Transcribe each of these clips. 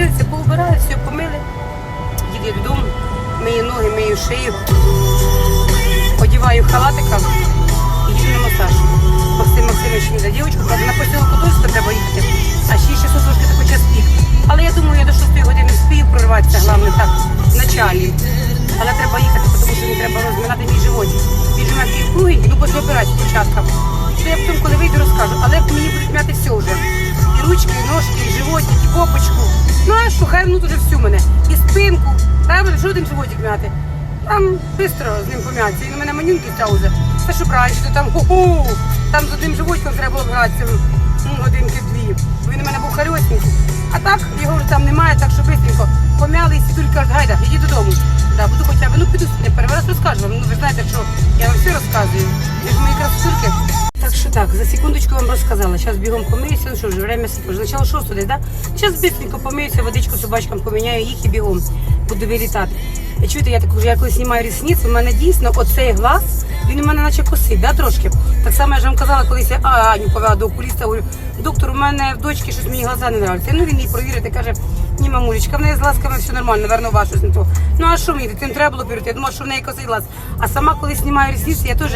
пострілися, поубирали, все помили. Їду додому, мию ноги, мию шию, одіваю халатика і їду на масаж. Максим Максимович мені за дівчинку, каже, на посілку Подольська треба їхати, а 6 часов трошки таку час пік. Але я думаю, я до 6 години вспію прорватися, головне так, в началі. Але треба їхати, тому що мені треба розминати мій животик. Він же такий кругенький, ну після операції спочатку. Я потім, коли вийду, розкажу. Але мені будуть м'яти все вже. І ручки, і ножки, і животик, і попочку. Ну а що, хай внутрі всю мене. І спинку. Правильно, що один животик м'яти? Там швидко з ним пом'ятися. Він у мене манюнки тяузе. Це що то там ху-ху. Там з одним животиком треба було гратися ну, годинки-дві. Він у мене був харюсненький. А так його вже там немає, так що швидко пом'яли і сідулька каже, гайда, іди додому. Да, буду хоча б, ну піду не перший раз розкажу вам. Ну ви знаєте, що я вам все розказую. Ви ж мої красотульки. Так що так, за секундочку вам розказала. Зараз бігом помиюся, ну що вже время Начало шостого десь, да? Зараз быстренько помиюся, водичку собачкам поміняю їх і бігом. Буду вилітати. Чуєте, я так вже я коли знімаю рісниці, у мене дійсно оцей глаз, він у мене наче косить, да, трошки. Так само я ж вам казала, колись я Аню повела до окуліста, говорю, доктор, у мене в дочки щось мені глаза не нравляться. Ну він її провірить і каже, ні, мамулечка, в неї з глазками все нормально, наверно, у вас не то. Ну а що мені, дитину треба було перейти? Я думала, що в неї косий глаз. А сама, коли знімаю рісниці, я теж,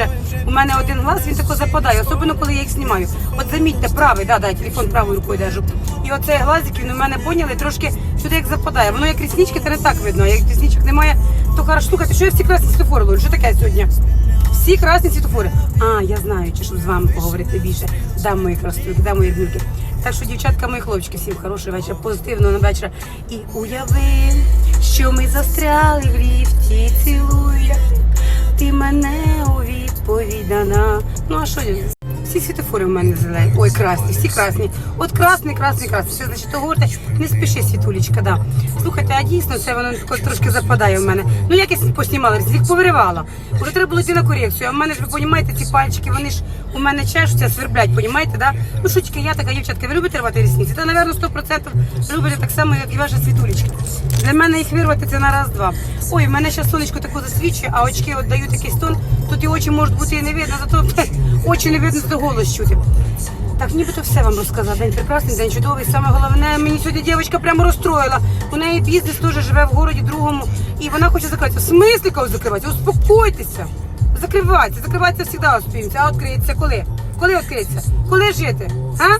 у мене один глаз, він тако западає, особливо коли я їх знімаю. От замітьте, правий, да, да, телефон правою рукою держу. І оцей глазик, він у мене поняли, трошки сюди як западає. Воно як ріснички, це не так видно. Як рісничок немає, то хорошо. Слухайте, що я всі красні світофори ловлю? Що таке сьогодні? Всі красні світофори. А, я знаю, чи щоб з вами поговорити більше. Да, мої красотки, да, мої гнюки. Так що, дівчатка, мої хлопчики, всім хорошого вечора, позитивного вечора. І уяви, що ми застряли в ліфті, цілуй, як ти мене у відповідана. Ну а що? Всі світофори в мене зелені. Ой, красні, всі красні. От красний, красний, красний. Все, значить, то говорите, не спіши, світулечка, да. Слухайте, а дійсно це воно трошки западає в мене. Ну якось поснімала, їх повиривала. Уже треба було йти на корекцію. А в мене ж ви розумієте, ці пальчики, вони ж у мене чешуться, сверблять, розумієте, да? Ну що тільки я така дівчатка, ви любите рвати рісниці? Та, напевно, 100% любите так само, як і ваша світулечка. Для мене їх вирвати це на раз-два. Ой, в мене зараз сонечко тако засвічує, а очки от дають якийсь тон. Тут і очі можуть бути і не видно, зато очі не видно, зато голос чути. Так, нібито все вам розказала. День прекрасний, день чудовий. Саме головне, мені сьогодні дівчинка прямо розстроїла. У неї бізнес теж живе в городі другому, і вона хоче закриватися. В смислі кого закриватися? Успокойтеся. Закривається, закривається завжди успіємося. А відкриється коли? Коли відкриється? Коли жити? А?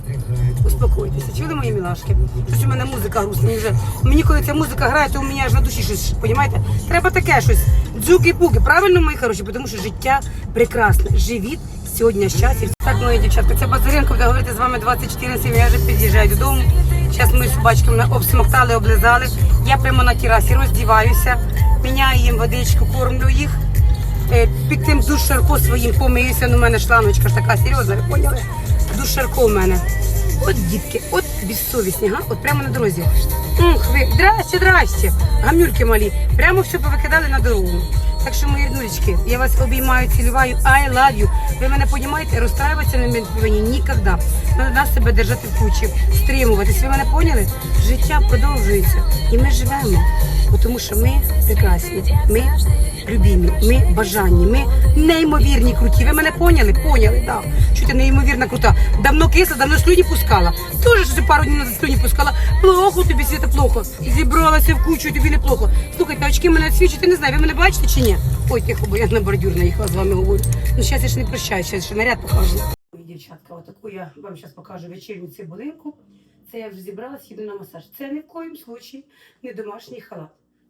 Успокойтеся, чули мої мілашки? Щось у мене музика грустна. Мені вже мені коли ця музика грає, то у мене аж на душі щось, понімаєте? Треба таке щось. Дзуки-пуки, правильно, мої хороші? Тому що життя прекрасне. Живіт сьогодні щастя. Так, мої дівчатка, це Базаренко буде говорити з вами 24 на 7. Я вже під'їжджаю додому. Зараз мої собачки мене обсмоктали, облизали. Я прямо на терасі роздіваюся, міняю їм водичку, кормлю їх. Е, Під тим душ Шарко своїм помиюся, ну в мене шланочка ж така серйозна, ви поняли? Душ Шарко в мене. От дітки, от безсовісні, га? От прямо на дорозі. Ух, ви, здрасте, здрасте, гамнюрки малі. Прямо все повикидали на дорогу. Так що, мої ріднулечки, я вас обіймаю, цілюваю, I love you. Ви мене розумієте, розстраюватися не повинні ніколи. Треба себе держати в кучі, стримуватись. Ви мене поняли? Життя продовжується і ми живемо, тому що ми прекрасні, ми любімі, ми бажанні, ми неймовірні круті. Ви мене поняли? Поняли. Да. Що неймовірна крута. Давно кисла, давно слюні пускала. Тоже що пару днів назад слюні пускала. Плохо тобі світа, плохо. Зібралася в кучу, тобі не плохо. Слухайте, очки мене я не знаю, ви мене бачите чи ні? Ой, тихо, бо я на бордюр наїхала з вами говорю. Ну зараз я ж не прощаюсь, зараз ще наряд покажу. Дівчатка, отаку я вам зараз покажу вечірню цибулинку. Це я вже зібралась, їду на масаж. Це ні в коїм случаї не домашній халат.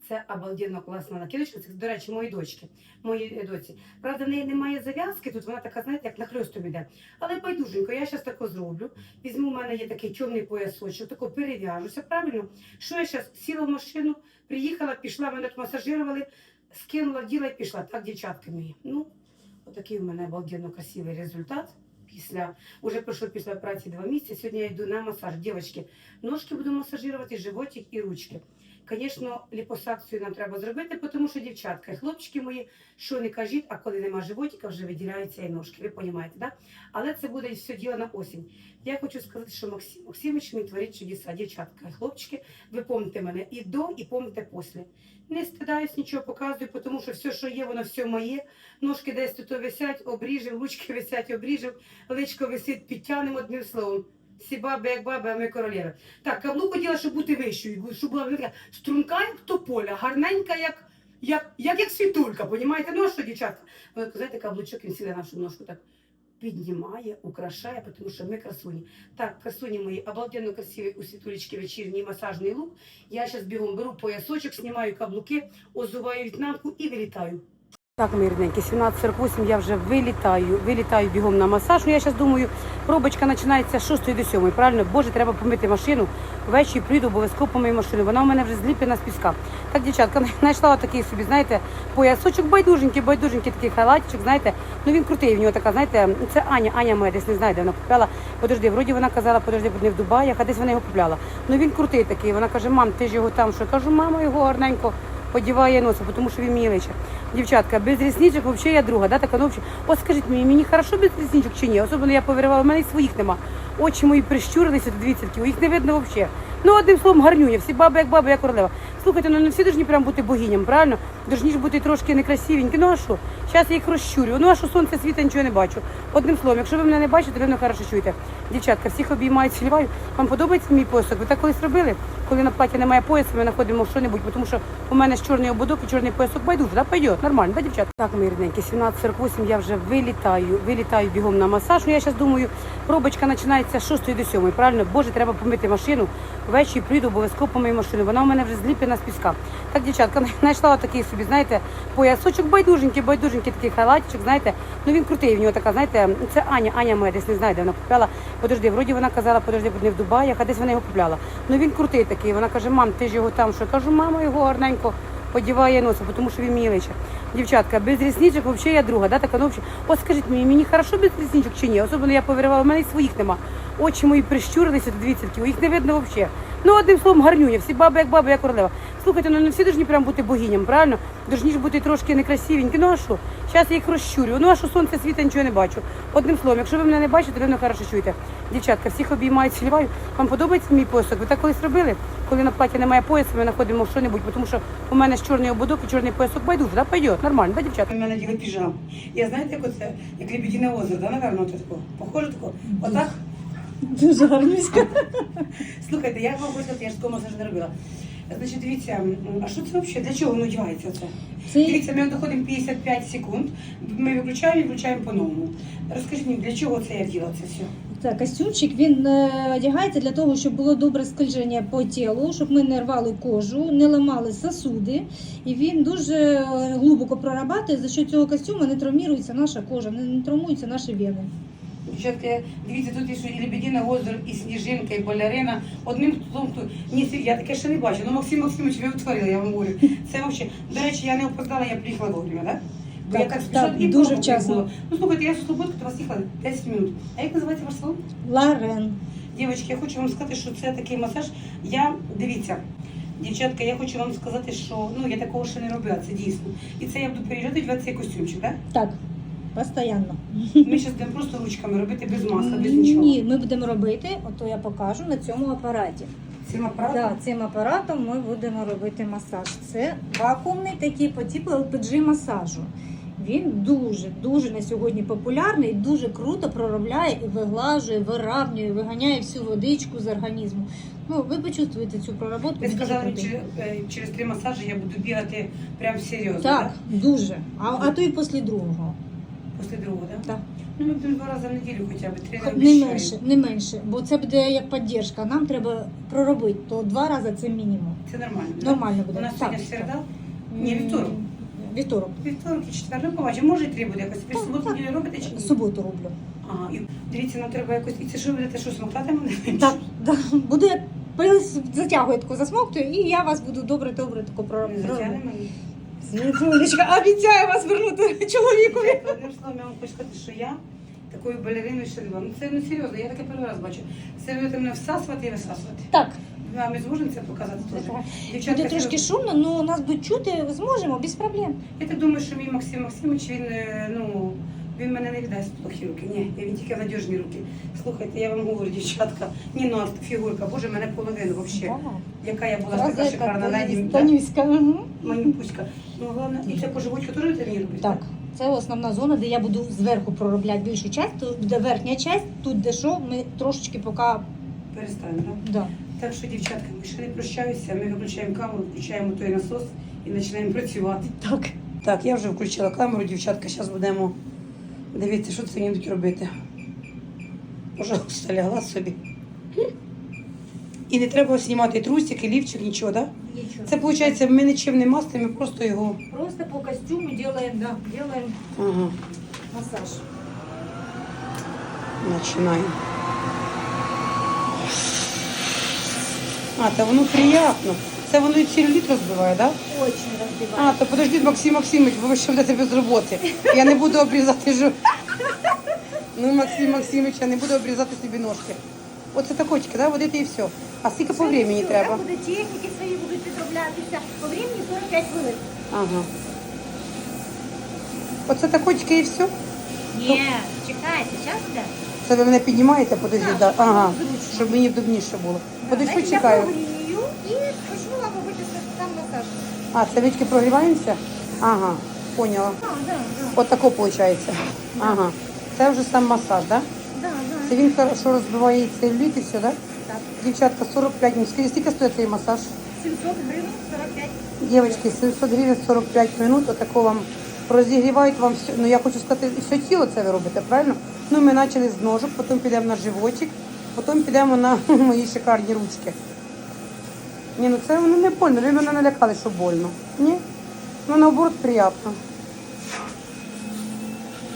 Це обалденно класна накидочка. Це, до речі, мої дочки, моїй е, доці. Правда, в неї немає зав'язки, тут вона така, знаєте, як на нахльостом іде. Але байдуженько, я зараз тако зроблю. Візьму, у мене є такий чорний поясочок, тако перев'яжуся, правильно? Що я зараз сіла в машину, приїхала, пішла, мене тут масажирували, скинула діла і пішла. Так, дівчатки мої. Ну, отакий у мене обалденно красивий результат. Після уже пройшло після праці два місяці. Сьогодні я йду на масаж. Дівчатки, ножки буду масажирувати, животик і ручки. Звісно, ліпосакцію нам треба зробити, тому що дівчатка і хлопчики мої, що не кажіть, а коли нема животика, вже виділяються і ножки. Ви розумієте, да? Але це буде все діло на осінь. Я хочу сказати, що Максим Максимович мені творить чудеса. Дівчатка хлопчики, ви помните мене і до, і помните після. Не стидаюсь, нічого показую, тому що все, що є, воно все моє. Ножки десь тут висять, обріжив, ручки висять, обріжив, личко висить, підтягнемо одним словом. Всі баби, як баби, а ми королеви. Так, каблук хотіла, щоб бути вищою, щоб була така струнка, як тополя, гарненька, як, як, як, як світулька, понімаєте? Ну а що, дівчатка? Ви знаєте, каблучок він сіли нашу ножку так піднімає, украшає, тому що ми красуні. Так, красуні мої, обалденно красиві у світулечки вечірній масажний лук. Я зараз бігом беру поясочок, знімаю каблуки, озуваю в'єтнамку і вилітаю. Так, мої рідненькі, 17.48 я вже вилітаю, вилітаю бігом на масаж. Ну, я зараз думаю, пробочка починається з 6 до 7. Правильно, боже, треба помити машину. Ввечері прийду, обов'язково помию машину. Вона у мене вже зліплена з піска. Так, дівчатка, знайшла такий собі, знаєте, поясочок байдуженький, байдуженький такий халатичок, знаєте. Ну він крутий, в нього така, знаєте, це Аня, Аня моя десь не знаю, де вона купляла. Подожди, вроді вона казала, подожди, не в Дубаях, а десь вона його купляла. Ну він крутий такий. Вона каже, мам, ти ж його там що? Кажу, мама, його гарненько одіває носа, тому що він мені личе. Дівчатка, без рісничок взагалі я друга, да, така ну, взагалі. От скажіть мені, мені хорошо без рісничок чи ні? Особливо я повиривала, у мене і своїх нема. Очі мої прищурилися, дивіться, такі, їх не видно взагалі. Ну, одним словом, гарнюня, всі баби, як баби, як королева. Слухайте, ну не всі повинні прям бути богиням, правильно? Должні ж бути трошки некрасивенькі. Ну а що? Зараз я їх розчурю. Ну а що сонце світа, нічого не бачу. Одним словом, якщо ви мене не бачите, ви мене хорошо чуєте. Дівчатка, всіх обіймаю, цілюваю. Вам подобається мій поясок? Ви так колись робили? Коли на платі немає поясу, ми знаходимо в що-небудь, тому що у мене ж чорний ободок і чорний поясок байдуже, да, пойдет, нормально, да, дівчата? Так, мої рідненькі, 17.48 я вже вилітаю, вилітаю бігом на масаж. Ну, я зараз думаю, пробочка починається з 6 до 7, правильно? Боже, треба помити машину. Ввечері прийду, обов'язково помию машину. Вона у мене вже зліплена з піска. Так, дівчатка, знайшла такий собі, знаєте, поясочок байдуженький, байдуженький такий халатичок, знаєте. Ну він крутий, в нього така, знаєте, це Аня, Аня моя десь не знаю, де вона купляла. Подожди, вроді вона казала, подожди, не в Дубаях, а десь вона його купляла. Ну він крутий такий. Вона каже, мам, ти ж його там що? Кажу, мама, його гарненько одіває носом, тому що він мені лише. Дівчатка, без рісничок взагалі я друга, да, така взагалі. От скажіть мені, мені хорошо без рісничок чи ні? Особливо я повиривала, у мене і своїх нема. Очі мої прищурилися, дивіться, їх не видно взагалі. Ну, одним словом, гарнюня, всі баби, як баби, як королева. Слухайте, ну не всі повинні прям бути богиням, правильно? Должні ж бути трошки некрасивенькі. Ну а що? Зараз я їх розчурю. Ну а що сонце світа, нічого не бачу. Одним словом, якщо ви мене не бачите, ви мене хорошо чуєте. Дівчатка, всіх обіймаю, цілюваю. Вам подобається мій поясок? Ви так колись робили? Коли на платі немає поясу, ми знаходимо що-небудь, тому що у мене ж чорний ободок і чорний поясок байдуже, да, пойдет, нормально, да, дівчатка? У мене діли піжам. Я знаєте, як оце, як Лебедине озеро, да, напевно, от такого. Похоже такого? Отак? Дуже гарнюська. Слухайте, я вам сказати, я ж такого масажу не робила. Значить, дивіться, а що це взагалі? Для чого воно одягається це? Це Дивіться, ми доходимо 55 секунд, ми виключаємо і включаємо по-новому. Розкажіть мені, для чого це я вділа це все? так, костюмчик він е, одягається для того, щоб було добре скольження по тілу, щоб ми не рвали кожу, не ламали сосуди. І він дуже е, глибоко прорабатує. За що цього костюму не травмується наша кожа, не, не травмуються наші вени. Дівчатка, дивіться, тут і що і Лебедине озеро, і Сніжинка, і Балерина. Одним словом, тут ні, сві- я таке ще не бачила. Ну, Максим Максимович, ви утворили, я вам говорю. Це взагалі, до речі, я не опоздала, я приїхала вовремя, так? Бо я Так, так так, і дуже вчасно. Ну, слухайте, я з Слободки до вас їхала 10 минут. А як називається ваш салон? Ларен. Дівчатки, я хочу вам сказати, що це такий масаж. Я дивіться, дівчатка, я хочу вам сказати, що ну я такого ще не робила, це дійсно. І це я буду переїжджати в цей костюмчик, так? Так, постійно. Ми зараз будемо просто ручками робити без масла, без нічого. Ні, ми будемо робити, ото я покажу на цьому апараті. Цим апаратом. Да, цим апаратом ми будемо робити масаж. Це вакуумний такий по типу LPG масажу. Він дуже дуже на сьогодні популярний, дуже круто проробляє і виглажує, виравнює, виганяє всю водичку з організму. Ну, ви почувствуєте цю проработку. Ви сказали, через, е, три масажі я буду бігати прям серйозно, Так, дуже. А, а то і після другого. Після другого, так? Так. Ну, ми будемо два рази в неділю хоча б, три рази Не менше, не менше, бо це буде як підтримка. Нам треба проробити, то два рази це мінімум. Це нормально. да? Нормально У буде. нас сьогодні Так, середа. Ні, вівторок. Вівторок. вівторок і четвер. Ну, побачимо, може і три буде якось. Ви суботу так. неділю робите чи ні? Суботу роблю. Ага, і дивіться, нам треба якось. І це що ви будете що смоктати мене? Так, да. буду як пились, таку засмоктую, і я вас буду добре-добре таку про Світулечка, обіцяю вас вернути чоловікові. Одним словом, я вам хочу сказати, що я такою балериною ще не була. Ну це ну серйозно, я таке перший раз бачу. Це будете мене всасувати і висасувати. Так, А ми зможемо це показати теж. так. Дівчатка, буде трошки що- шумно, але нас будуть чути, зможемо, без проблем. Я так думаю, що мій Максим Максимович, він, е, ну, він мене не віддасть в плохі руки. Ні, він тільки в надіжні руки. Слухайте, я вам говорю, дівчатка, ні, ну а фігурка, боже, мене половину взагалі. Яка я була така шикарна леді. Танюська. Манюпуська. Ну, головне, і це по животику теж робите? Так, це основна зона, де я буду зверху проробляти більшу частину, тут буде верхня частина, тут де що, ми трошечки поки Перестанемо, так? Да. Так що, дівчатка, ми ще не прощаюся. Ми виключаємо камеру, включаємо той насос і починаємо працювати. Так. Так, я вже включила камеру, дівчатка. Зараз будемо дивитися, що це будуть робити. Пожалуйста, лягла собі. І не треба знімати трусики, лівчик, нічого, так? Да? Ничего. Це виходить, ми нічим не мастимо, ми просто його. Просто по костюму делаем, да, делаем Ага, массаж. починаємо. А, та воно приємно. Це воно і целлюліт розбиває, так? Да? Очень. А, то подожди, Максим Максимович, бо ви ще будете без роботи. Я не буду обрізати жу. Ну, Максим Максимович, я не буду обрізати собі ножки. Оце такочки, да, водити і все. А скільки по времени треба? Буде техніки свої будуть підроблятися. По времени 45 хвилин. Ага. Оце такочки і все? Ні, чекайте, зараз буде. Це ви мене піднімаєте, подожди, Так, да. щоб Ага. було зручно. Щоб мені вдобніше було. Подожди, чекаю. Я прогрію і почну вам робити сам масаж. А, це вічки прогріваємося? Ага, поняла. Так, так, так. От тако виходить. Ага. Це вже сам масаж, так? Да? Це він хорошо розбиває і целлюліт і все, так? Так. Дівчатка, 45 минут. Скажіть, скільки стоїть цей масаж? 700 гривень 45. Дівчатки, 700 гривень 45 минут. Отако вам розігрівають вам все. Ну я хочу сказати, все тіло це ви робите, правильно? Ну ми почали з ножок, потім підемо на животик, потім підемо на мої шикарні ручки. Ні, ну це не больно. Ви мене налякали, що больно. Ні? Ну наоборот приємно.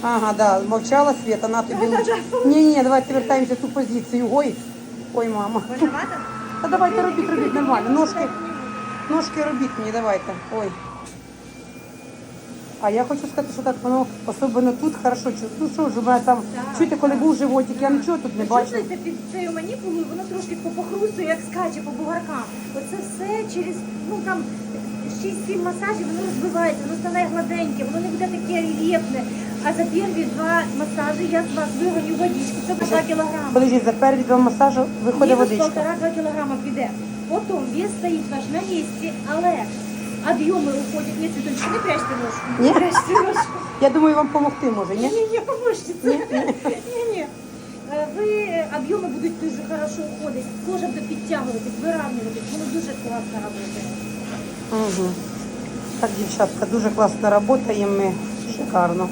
Ага, да, мовчала Света, на тобі. Ні, ні, давайте вертаємося в ту позицію. Ой, ой, мама. Та давайте робіть, робіть нормально. Ножки, ножки робіть мені, давайте. Ой. А я хочу сказати, що так воно особливо тут хорошо чу- Ну що ж, у мене там, чуєте, коли був животик, я нічого тут не бачила. чувствуєте під цією маніпулою, воно трошки по похрустує, як скаче по бугаркам. Оце все через, ну там 6-7 масажів, воно розбивається, воно стане гладеньке, воно не буде таке рельєфне. А за перші два масажі я з вас вигоню водички, це по 2 кілограми. Подождіть, за перші два масажі виходить Мінус водичка. полтора-два кілограма піде. Потім вес стоїть ваш на місці, але об'єми уходять. Ні, цвіточки, не прячьте ножку. Ні? Не прячьте ножку. Я думаю, вам допомогти може, ні? Ні, ні, поможете. Ні, ні. Е, Ви е, об'єми будуть дуже хорошо уходити, кожа буде підтягуватись, виравнюватись, воно дуже класно працює. Угу. Так, дівчатка, дуже класна робота і ми шикарно.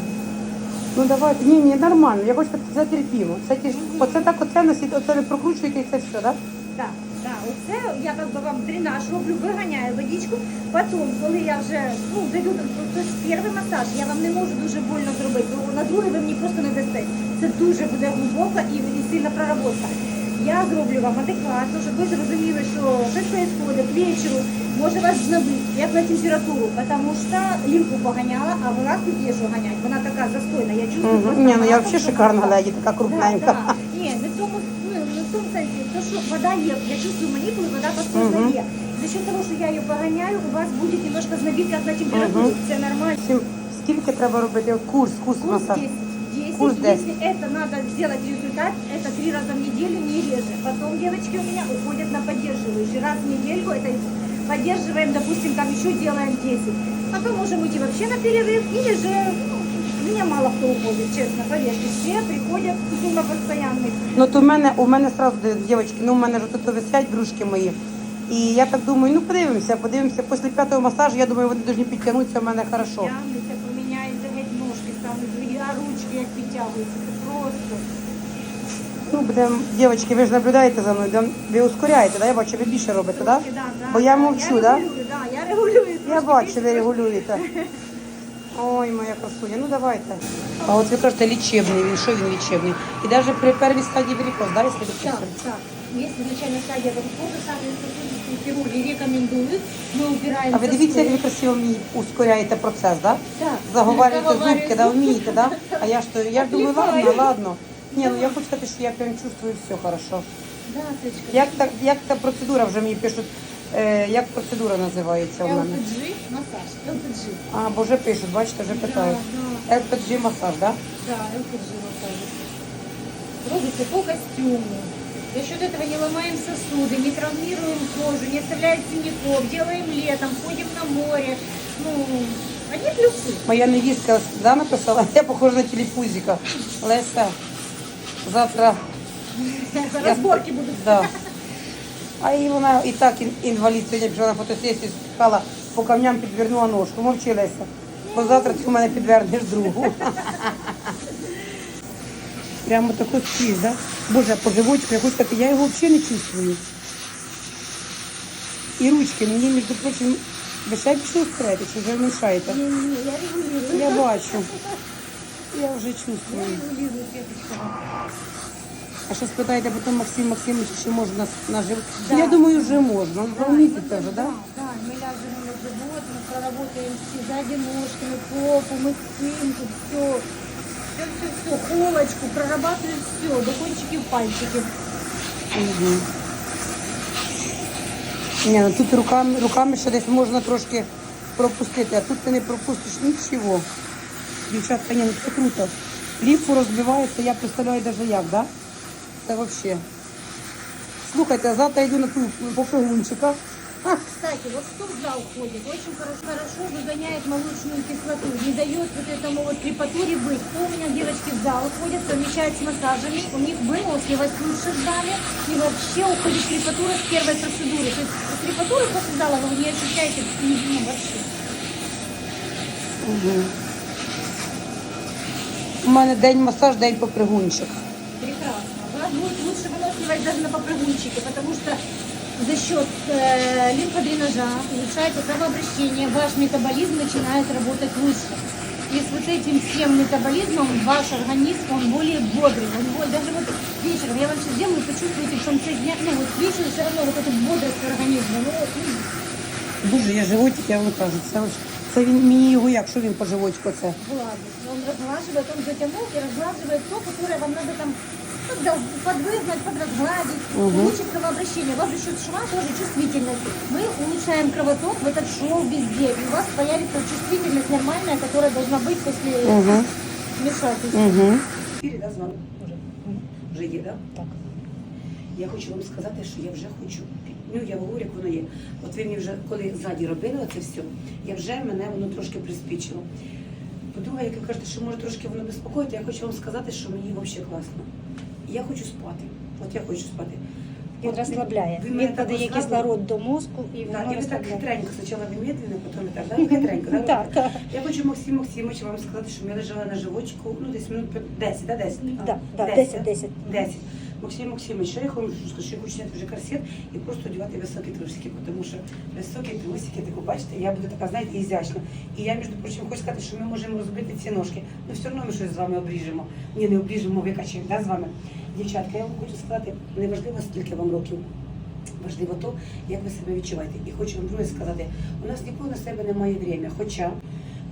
Ну давайте, ні, ні, нормально. Я хочу це терпімо. Це ті- Оце так, оце носить, оце ви прокручуєте і це все, так? Так, так, оце я как би вам дренаж роблю, виганяю водичку. Потім, коли я вже ну, даю тобто, перший масаж, я вам не можу дуже больно зробити, бо на другий ви мені просто не дасте. Це дуже буде глибока і, і сильна проработка. Я зроблю вам адекватно, щоб ви зрозуміли, що щось відбувається вечору, може вас знабити, як на температуру, тому що лімфу поганяла, а вона тут є що ганять. Вона така застойна, я чувствую. Угу. просто Ні, ну я вона взагалі просто шикарна вона. леді, така крупненька. Да, да. Ні, не в тому, ну, не в тому сенсі, то, що вода є, я чувствую манипулы, вода постоянно Мгм. є. За счет того, що я її погоняю, у вас буде немножко знобіть, як на температуру, Мгм. це нормально. Всім Скільки треба робити От курс, курс Курс масаж? 10. 10. Курс 10. Если это надо сделать результат, это три раза в неделю, не реже. Потом девочки у меня уходят на поддерживающий. Раз в недельку это поддерживаем, допустим, там еще делаем 10. Потом можем уйти вообще на перерыв, или же, ну, меня мало кто уходит, честно, поверьте. Все приходят сумма постоянных. Ну то в мене у мене сразу дівчатки, ну у мене ж тут висять дружки мої. І я так думаю, ну подивимося, подивимося. Після п'ятого масажу, я думаю, вони повинні підтягнутися в мене хорошо. Тягнуться, поміняються геть ножки, стануть, а ручки як підтягуються. Це просто. Ну, будемо, дівчатки, ви ж наблюдаєте за мною, да? ви ускоряєте, да? Я бачу, ви більше робите, да? Да, да, Бо я мовчу, я да? регулюю, да? Я регулюю. Я трошки бачу, більше, ви регулюєте. Ой, моя красуня, ну давайте. А от ви кажете, лічебний, він що він лічебний? І навіть при первій стадії варикоз, да, якщо Так, так. Если начальная стадия варикоза, соответственно, хирурги рекомендуют, мы убираем А ви дивіться, як ви красиво мені ускоряєте процес, да? Так. Заговарюєте зубки, да, вмієте, да? А я ж то, я ж думаю, ладно, ладно. Ні, ну я хочу сказати, що я прям чувствую все хорошо. Да, Течка. Як та, як та процедура вже мені пишуть, е, як процедура називається у мене? LPG массаж. LPG. А, бо вже пишуть, бачите, вже питають. Да, LPG масаж, да? Да, LPG массаж. Робится по костюму. За счет этого не ломаем сосуды, не травмируем кожу, не оставляем синяков, делаем летом, ходим на море. Ну, одни плюсы. Моя невістка да, написала, я похожа на телепузика. Леся, завтра Розборки будуть. Да. А і вона і так інвалід сьогодні пішла на фотосесію, сказала, по камням підвернула ножку. Мовчи, Леся. Бо завтра ти у мене підвернеш другу. Прямо таку скрізь, да? Боже, а по животику, я його взагалі не чувствую. І ручки мені, між прочим, ви ще більше устраєте, чи вже мішаєте? Ні, ні, ні, я регулюю. Я бачу. Я вже чувствую. Регулюю, Светочка. А що спитаєте потім Максим Максимович, чи можна нас нажив? Да. Я думаю, вже можна. Ну, два місяці вже, Да, да? да, мы ляжем на живот, мы проработаем все сзади ножками, попу, мы спинку, все. Все, все, все, холочку, прорабатываем все, до кончиков пальчиков. Угу. Ні, ну тут руками, руками ще десь можна трошки пропустити, а тут ти не пропустиш нічого. Дівчатка, ні, ну це круто. Ліпфу розбивається, я представляю навіть як, да? Це взагалі. Слухайте, завтра йду на ту попригунчика. Кстати, вот кто в зал ходит, очень хорошо, хорошо выгоняет молочную кислоту, не дает вот этому вот крепатуре быть. Кто у меня девочки в зал ходят, совмещают с массажами, у них выносливость лучше в зале, и вообще уходит крепатура с первой процедуры. То есть крепатуры после зала вы не ощущаете ну, вообще. Угу. У мене день масаж, день попригунчик. Прекрасно. У вас будет лучше выносливость даже на попрыгунчике, потому что за счет э, лимфодренажа улучшается кровообращение, ваш метаболизм начинает работать лучше. И с вот этим всем метаболизмом ваш организм, он более бодрый. Он более, даже вот вечером, я вам сейчас сделаю, вы почувствуете в конце дня, ну вот к вечеру все равно вот эту бодрость организма. Ну, вот, ну, Боже, я животик, я вам кажу. Це, ось- це він мені його як, що він по животику це? гладит. Он разглаживает, он затянул и разглаживает то, которое вам надо там ну, да, подвыгнать, подразгладить, Мгм. улучшить кровообращение. У вас за счет шва тоже чувствительность. Мы улучшаем кровоток в этот шов везде. И у вас появится чувствительность нормальная, которая должна быть после Угу. вмешательства. Угу. Ефірі, да, з вами? Вже є, да? Так. Я хочу вам сказати, що я вже хочу. Ну, я говорю, як воно є. От ви мені вже, коли ззаді робили оце все, я вже мене воно трошки приспічило. По-друге, як ви кажете, що може трошки воно безпокоїти, я хочу вам сказати, що мені взагалі класно. Я хочу спати. От я хочу спати. Він От розслабляє. Він так подає кислород до мозку і Так, воно і ви так хитренько, спочатку ви медленно, потім так, да? хитренько, да? Так, так. Я хочу Максим Максимович вам сказати, що ми лежали на живочку, ну десь минут 10, да, 10? Да, да, 10, 10, 10. 10. Максим Максимович, я хочу сказати, що я хочу зняти вже корсет і просто одягати високі трусики, тому що високі трусики, таку бачите, я буду така, знаєте, ізящна. І я, між прочим, хочу сказати, що ми можемо розбити ці ножки. Ну все одно ми щось з вами обріжемо. Ні, не обріжемо, викачаємо, да, з вами. Дівчатка, я вам хочу сказати, неважливо, скільки вам років. Важливо то, як ви себе відчуваєте. І хочу вам друге сказати, у нас ніколи на себе немає время. Хоча,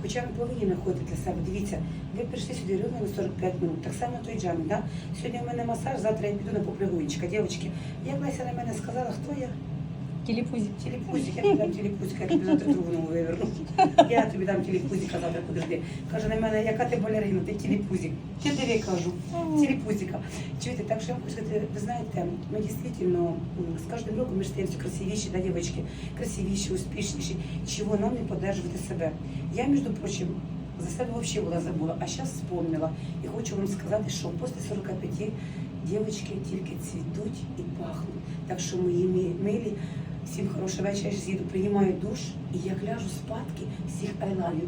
хоча ви повинні знаходити для себе. Дивіться, ви прийшли сюди рівно на 45 минут. Так само той джамі, да? Сьогодні в мене масаж, завтра я піду на попригунчика. Дівчатки, як Леся на мене сказала, хто я? Телепузик. Телепузик, я тобі дам телепузика, я тобі завтра другу ногу виверну. Я тобі дам телепузика, завтра подожди. Каже на мене, яка ти балерина, ти телепузик. Я тобі кажу, телепузика. Чуєте, так що я хочу сказати, ви знаєте, ми дійсно з кожним роком ми ж стаємо все красивіші, да, дівчатки, красивіші, успішніші. Чого нам не подержувати себе? Я, між прочим, за себе взагалі була забула, а зараз вспомнила. І хочу вам сказати, що після 45 дівчатки тільки цвітуть і пахнуть. Так що мої милі, всім хороший вечір. я ж приймаю душ, і як ляжу спадки, всіх you.